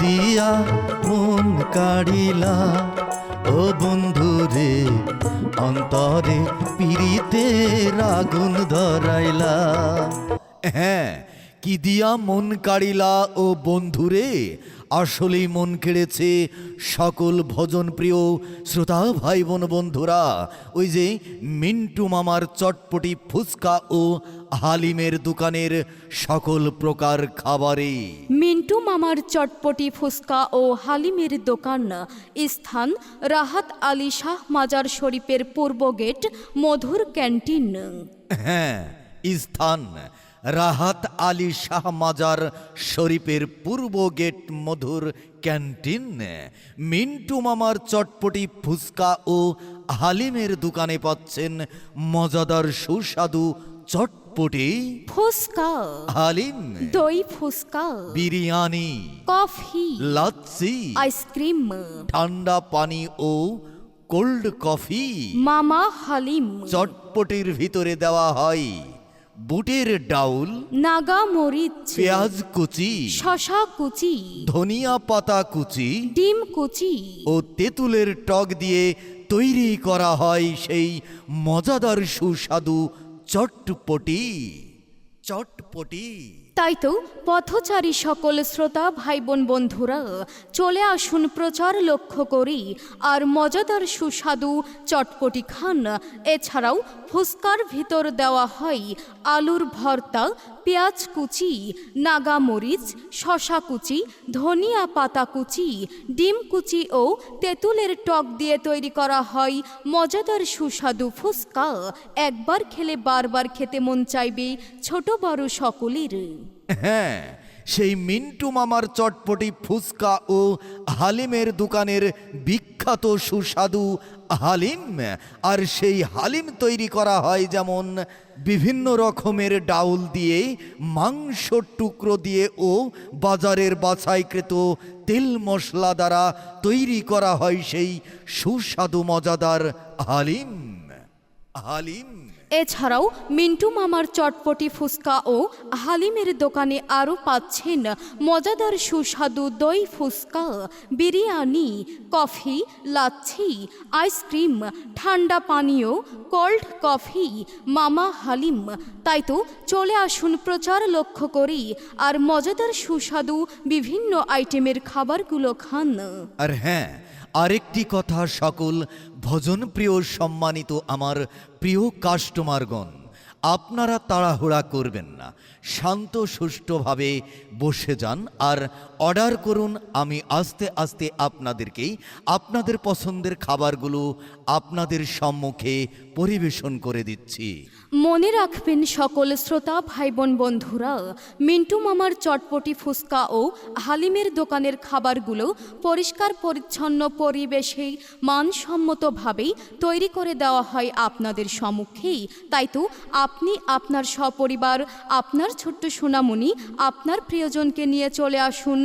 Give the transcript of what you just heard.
দিয়া মন কাড়িলা। ও বন্ধু রে অন্তরে পিড়িতে রাগুন ধরাইলা। হ্যাঁ কি দিয়া মন কাড়িলা ও বন্ধুরে? আসলেই মন কেড়েছে সকল ভজন প্রিয় শ্রোতা ভাই বোন বন্ধুরা। ওই যে মিন্টু মামার চটপটি ফুচকা ও হালিমের দোকানের সকল প্রকার খাবারে। মিন্টু মামার চটপটি ফুসকা ও হালিমের দোকান স্থান রাহাত আলী শাহ মাজার শরীফের পূর্ব গেট মধুর ক্যান্টিন। হ্যাঁ স্থান। রাহাত আলী শাহ মাজার শরীফের পূর্ব গেট মধুর ক্যান্টিন মিন্টু মামার চটপটি ফুচকা ও হালিমের দোকানে পাচ্ছেন মজাদার সুস্বাদু চটপটি। ফুসকা হালিম। দই ফুসকা biryani. Coffee. Lassi. Ice cream. ঠান্ডা পানি ও কোল্ড কফি। মামা হালিম। চটপটির ভিতরে দেওয়া হয় বুটের ডাউল নাগা মরিচ পেঁয়াজ কুচি শশা কুচি ধনিয়া পাতা কুচি ডিম কুচি ও তেঁতুলের টক দিয়ে তৈরি করা হয় সেই মজাদার সুস্বাদু চটপটি। চটপটি। তাই তো পথচারী সকল শ্রোতা ভাই বোন বন্ধুরা, চলে আসুন প্রচার লক্ষ্য করি, আর মজাদার সুস্বাদু চটপটি খান। এছাড়াও ফুসকার ভিতর দেওয়া হয় আলুর ভর্তা, পেঁয়াজ কুচি, নাগা মরিচ শশা কুচি, ধনিয়া পাতা কুচি, ডিম কুচি ও তেঁতুলের টক দিয়ে তৈরি করা হয় মজাদার সুস্বাদু ফুসকা। একবার খেলে বারবার খেতে মন চাইবে ছোট বড় সকলের। হ্যাঁ সেই মিন্টু মামার চটপটি ফুচকা ও হালিমের দোকানের বিখ্যাত সুস্বাদু হালিম, আর সেই হালিম তৈরি করা হয় যেমন বিভিন্ন রকমের ডাউল দিয়ে, মাংস টুকরো দিয়ে ও বাজারের বাছাইকৃত তেল মশলা দ্বারা তৈরি করা হয় সেই সুস্বাদু, মজাদার হালিম। হালিম। এছাড়াও মিন্টু মামার চটপটি ফুসকা ও হালিমের দোকানে আরও পাচ্ছেন মজাদার সুস্বাদু দই ফুসকা biryani, coffee, lassi, ice cream, ঠান্ডা পানীয়, কোল্ড কফি, মামা হালিম। তাই তো চলে আসুন প্রচার লক্ষ্য করি আর মজাদার সুস্বাদু বিভিন্ন আইটেমের খাবারগুলো খান। আর হ্যাঁ আরেকটি কথা সকল ভজন প্রিয় সম্মানিত আমার প্রিয় কাস্টমারগণ। আপনারা তাড়াহুড়া করবেন না। শান্ত, সুষ্ঠুভাবে বসে যান আর অর্ডার করুন, আমি আস্তে আস্তে আপনাদেরকেই আপনাদের পছন্দের খাবারগুলো আপনাদের সম্মুখে পরিবেশন করে দিচ্ছি। মনে রাখবেন সকল শ্রোতা ভাই বোন বন্ধুরা, মিন্টু মামার চটপটি ফুসকা ও হালিমের দোকানের খাবারগুলো পরিষ্কার, পরিচ্ছন্ন পরিবেশে মানসম্মতভাবেই তৈরি করে দেওয়া হয় আপনাদের সম্মুখেই। তাই তো আপনি আপনার সপরিবার আপনার ছোট্ট সোনামণি আপনার প্রিয়জনকে নিয়ে চলে আসুন